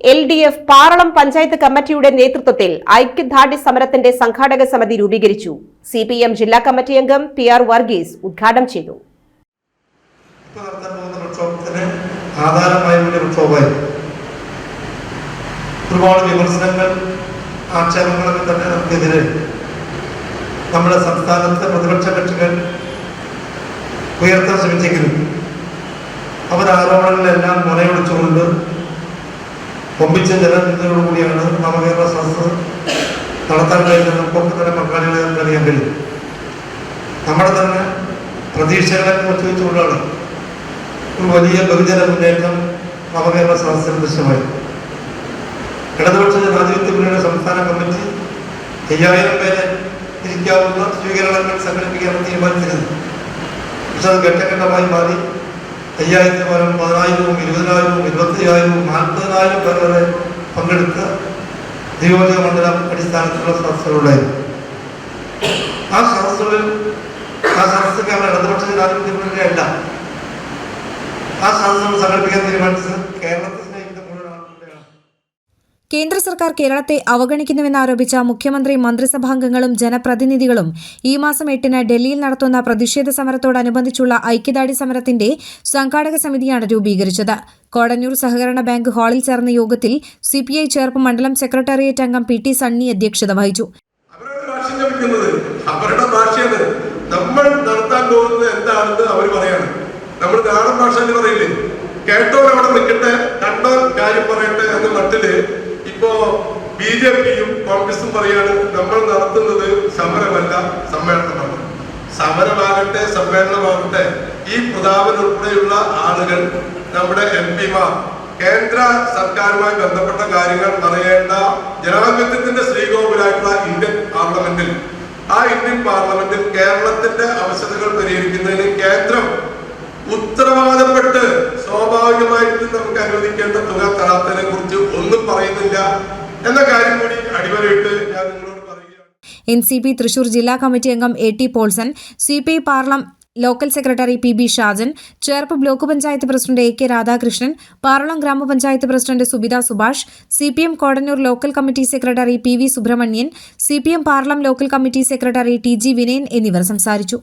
L D F Paralam panchayat കമ്മിറ്റിയുടെ നേതൃത്വത്തിൽ ഐക്യദാർഢ്യ സമരത്തിന്റെ സംഘാടക സമിതി രൂപീകരിച്ചു. സി പി എം ജില്ലാ കമ്മിറ്റി അംഗം പി ആർ വർഗീസ് ഉദ്ഘാടനം ചെയ്തു. ഒരുപാട് വിമർശനങ്ങൾ ആക്ഷേപങ്ങളൊക്കെ തന്നെ നമുക്കെതിരെ നമ്മുടെ സംസ്ഥാനത്തെ പ്രതിപക്ഷ കക്ഷികൾ ഉയർത്താൻ ശ്രമിച്ചെങ്കിലും അവർ ആരോപണങ്ങളെല്ലാം മുനയൊടിച്ചുകൊണ്ട് ഒമ്പിച്ച ജനപിന്തുണയോടുകൂടിയാണ് നവകേരള സദസ് നടത്താൻ കഴിയുന്നത് നമുക്കൊക്കെ തന്നെ പങ്കാളികളെ നമുക്ക് അറിയാൻ കഴിയും. നമ്മുടെ തന്നെ പ്രതീക്ഷകളെ വെച്ചുകൊണ്ടാണ് ഒരു വലിയ ബഹുജന മുന്നേറ്റം നവകേരള സദസ്സിന് ദൃശ്യമായി ഇടതുപക്ഷ ജനാധിപത്യ മുന്നണിയുടെ സംസ്ഥാന കമ്മിറ്റി അയ്യായിരം പേരെ ഇരിക്കാവുന്ന സ്വീകരണങ്ങൾ സംഘടിപ്പിക്കാൻ തീരുമാനിച്ചിരുന്നു. പക്ഷെ അത് ഘട്ടഘട്ടമായി മാറി അയ്യായിരത്തി പരം പതിനായിരവും ഇരുപത്തിയായിരവും നാൽപ്പതിനായിരം പേർ വരെ പങ്കെടുത്ത നിയോജക മണ്ഡലം അടിസ്ഥാനത്തിലുള്ള സദസ്സുകളുണ്ടായിരുന്നു ആ സദസ്സുകളിൽ ആ സദസ്സ് കേവലം ഇടതുപക്ഷ ജനാധിപത്യ മുന്നണി അല്ല. ആ സദസ്സുകൾ സംഘടിപ്പിക്കാൻ തീരുമാനിച്ചത് കേന്ദ്ര സർക്കാർ കേരളത്തെ അവഗണിക്കുന്നുവെന്നാരോപിച്ച മുഖ്യമന്ത്രി മന്ത്രിസഭാംഗങ്ങളും ജനപ്രതിനിധികളും ഈ മാസം എട്ടിന് ഡൽഹിയിൽ നടത്തുന്ന പ്രതിഷേധ സമരത്തോടനുബന്ധിച്ചുള്ള ഐക്യദാർഢ്യ സമരത്തിന്റെ സംഘാടക സമിതിയാണ് രൂപീകരിച്ചത്. കോടന്നൂർ സഹകരണ ബാങ്ക് ഹാളിൽ ചേർന്ന യോഗത്തിൽ സിപിഐ ചേർപ്പ് മണ്ഡലം സെക്രട്ടേറിയറ്റ് അംഗം പി ടി സണ്ണി അധ്യക്ഷത വഹിച്ചു. അവരുടെ നമ്മൾ അവർ നമ്മൾ അവിടെ നിൽക്കട്ടെ കണ്ടോ കാര്യം പറയട്ടെ എന്ന മട്ടിൽ ഇപ്പോ ബി ജെ പിയും കോൺഗ്രസും പറയാണ് നമ്മൾ നടത്തുന്നത് സമരമല്ല സമ്മേളനമാണ്. സമരമാകട്ടെ സമ്മേളനമാകട്ടെ. ഈ പ്രതാപൻ ഉൾപ്പെടെയുള്ള ആളുകൾ നമ്മുടെ എം പിമാർ കേന്ദ്ര സർക്കാരുമായി ബന്ധപ്പെട്ട കാര്യങ്ങൾ പറയേണ്ട ജനാധിപത്യത്തിന്റെ ശ്രീകോവിലായിട്ടുള്ള ഇന്ത്യൻ പാർലമെന്റിൽ ആ ഇന്ത്യൻ പാർലമെന്റിൽ കേരളത്തിന്റെ അവശതകൾ പരിഹരിക്കുന്നതിന് കേന്ദ്രം ഉത്തരവാദപ്പെട്ട്. എന്ന കാര്യം കൂടി അടിവരയിട്ട് ഞാൻ നിങ്ങളോട് പറയുകയാണ്. എൻ സി പി തൃശൂർ ജില്ലാ കമ്മിറ്റി അംഗം A T Polson C P I Paralam local secretary P B Shajan Cherpu block panchayat president A K Radhakrishnan Paralam ഗ്രാമപഞ്ചായത്ത് president Subitha Subhash C P M Kodannur local committee secretary P V Subramanian C P M Paralam local committee secretary T G Vinayan എന്നിവർ സംസാരിച്ചു.